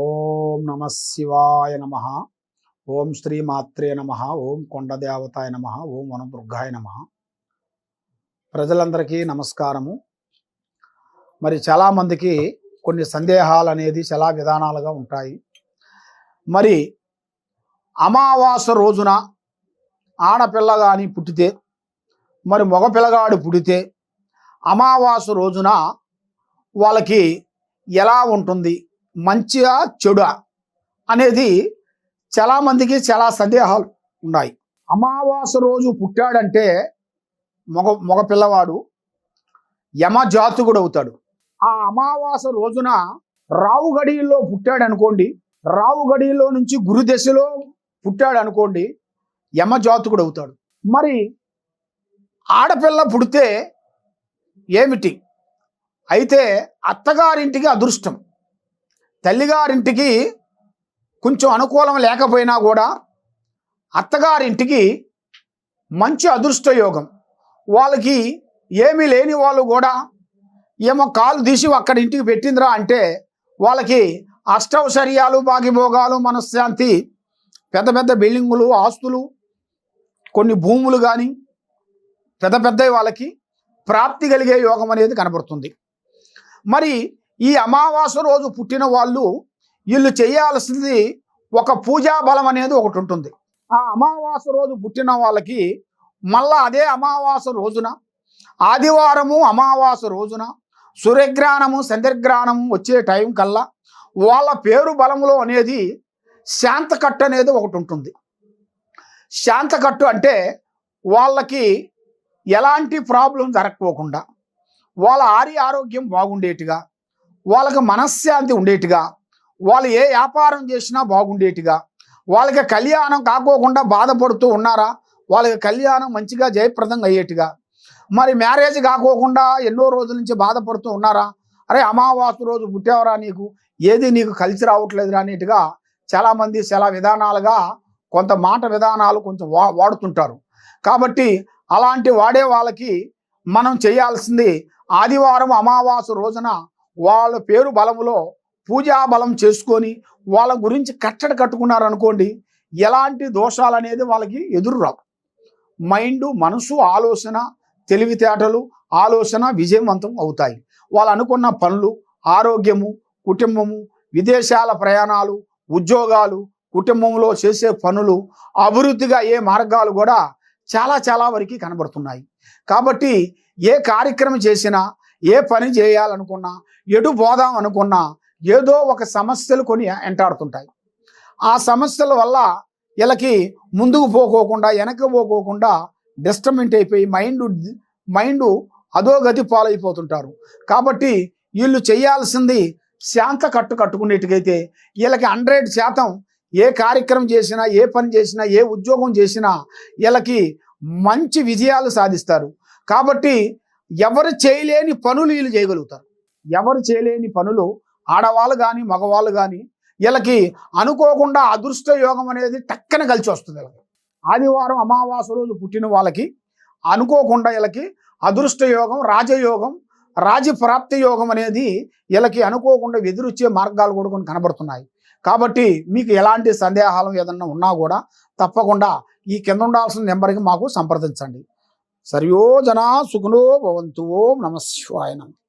ఓం నమ శివాయ నమ. ఓం శ్రీ మాత్రే నమ. ఓం కొండదేవతాయ నమ. ఓం వనదుర్గాయ నమ. ప్రజలందరికీ నమస్కారము. మరి చాలామందికి కొన్ని సందేహాలు అనేది చాలా విధానాలుగా ఉంటాయి. మరి అమావాస రోజున ఆడపిల్ల కానీ పుట్టితే మరి మగ పిల్లగాడు పుడితే అమావాస రోజున వాళ్ళకి ఎలా ఉంటుంది? మంచిగా చెడు అనేది చాలామందికి చాలా సందేహాలు ఉన్నాయి. అమావాస రోజు పుట్టాడంటే మగ మగ పిల్లవాడు యమజాతకుడు అవుతాడు. ఆ అమావాస రోజున రావు గడియల్లో పుట్టాడు అనుకోండి రావు గడియల్లో నుంచి గురుదశలో పుట్టాడు అనుకోండి యమజాతకుడు అవుతాడు. మరి ఆడపిల్ల పుడితే ఏమిటి? అయితే అత్తగారింటికి అదృష్టం. తల్లిగారింటికి కొంచెం అనుకూలం లేకపోయినా కూడా అత్తగారింటికి మంచి అదృష్టయోగం వాళ్ళకి ఏమీ లేని వాళ్ళు కూడా ఏమో కాలు తీసి అక్కడ ఇంటికి పెట్టిందిరా అంటే వాళ్ళకి అష్టౌశ్వర్యాలు భాగిభోగాలు మనశ్శాంతి పెద్ద పెద్ద బిల్డింగులు ఆస్తులు కొన్ని భూములు కానీ పెద్ద పెద్ద వాళ్ళకి ప్రాప్తి కలిగే యోగం అనేది కనబడుతుంది. మరి ఈ అమావాస రోజు పుట్టిన వాళ్ళు వీళ్ళు చేయాల్సింది ఒక పూజా బలం అనేది ఒకటి ఉంటుంది. ఆ అమావాస రోజు పుట్టిన వాళ్ళకి మళ్ళా అదే అమావాస రోజున ఆదివారము అమావాస రోజున సూర్యగ్రహణము చంద్రగ్రహణము వచ్చే టైం కల్లా వాళ్ళ పేరు బలములో అనేది శాంతకట్టు అనేది ఒకటి ఉంటుంది. శాంతకట్టు అంటే వాళ్ళకి ఎలాంటి ప్రాబ్లం జరగకోకుండా వాళ్ళ ఆరి ఆరోగ్యం బాగుండేట్టుగా వాళ్ళకి మనశ్శాంతి ఉండేట్టుగా వాళ్ళు ఏ వ్యాపారం చేసినా బాగుండేట్టుగా వాళ్ళకి కళ్యాణం కాకోకుండా బాధపడుతూ ఉన్నారా వాళ్ళకి కళ్యాణం మంచిగా జయప్రదంగా అయ్యేట్టుగా. మరి మ్యారేజ్ కాకోకుండా ఎన్నో రోజుల నుంచి బాధపడుతూ ఉన్నారా అరే అమావాస్య రోజు పుట్టేవరా నీకు ఏది నీకు కలిసి రావట్లేదు అనేట్టుగా చాలామంది చాలా విధానాలుగా కొంత మాట విధానాలు కొంచెం వా వాడుతుంటారు. కాబట్టి అలాంటి వాడే వాళ్ళకి మనం చేయాల్సింది ఆదివారం అమావాస రోజున వాళ్ళ పేరు బలములో పూజా బలం చేసుకొని వాళ్ళ గురించి కట్టడి కట్టుకున్నారు అనుకోండి ఎలాంటి దోషాలు అనేది వాళ్ళకి ఎదురు రావు. మైండ్ మనసు ఆలోచన తెలివితేటలు ఆలోచన విజయవంతం అవుతాయి. వాళ్ళు అనుకున్న పనులు ఆరోగ్యము కుటుంబము విదేశాల ప్రయాణాలు ఉద్యోగాలు కుటుంబంలో చేసే పనులు అభివృద్ధిగా ఏ మార్గాలు కూడా చాలా చాలా వరకు కనబడుతున్నాయి. కాబట్టి ఏ కార్యక్రమం చేసినా ఏ పని చేయాలనుకున్నా ఎటు పోదాం అనుకున్నా ఏదో ఒక సమస్యలు కొని ఎంటాడుతుంటాయి. ఆ సమస్యల వల్ల వీళ్ళకి ముందుకు పోకోకుండా వెనక్కి పోకోకుండా డిస్టర్బెంట్ అయిపోయి మైండ్ మైండ్ అధోగతి పాలైపోతుంటారు. కాబట్టి వీళ్ళు చేయాల్సింది శాంత కట్టు కట్టుకునేట్టుకైతే వీళ్ళకి హండ్రెడ్ శాతం ఏ కార్యక్రమం చేసినా ఏ పని చేసినా ఏ ఉద్యోగం చేసినా వీళ్ళకి మంచి విజయాలు సాధిస్తారు. కాబట్టి ఎవరు చేయలేని పనులు వీళ్ళు చేయగలుగుతారు. ఎవరు చేయలేని పనులు ఆడవాళ్ళు కానీ మగవాళ్ళు కానీ వీళ్ళకి అనుకోకుండా అదృష్ట యోగం అనేది టక్కన కలిసి వస్తుంది వీళ్ళకి. ఆదివారం అమావాస రోజు పుట్టిన వాళ్ళకి అనుకోకుండా వీళ్ళకి అదృష్ట యోగం రాజయోగం రాజప్రాప్తి యోగం అనేది వీళ్ళకి అనుకోకుండా ఎదురొచ్చే మార్గాలు కూడా కొన్ని కనబడుతున్నాయి. కాబట్టి మీకు ఎలాంటి సందేహాలు ఏదన్నా ఉన్నా కూడా తప్పకుండా ఈ కింద ఉండాల్సిన నెంబర్కి మాకు సంప్రదించండి. సర్వో జనా సుఖనో భవంతు ఓం నమ శివాయ నమః.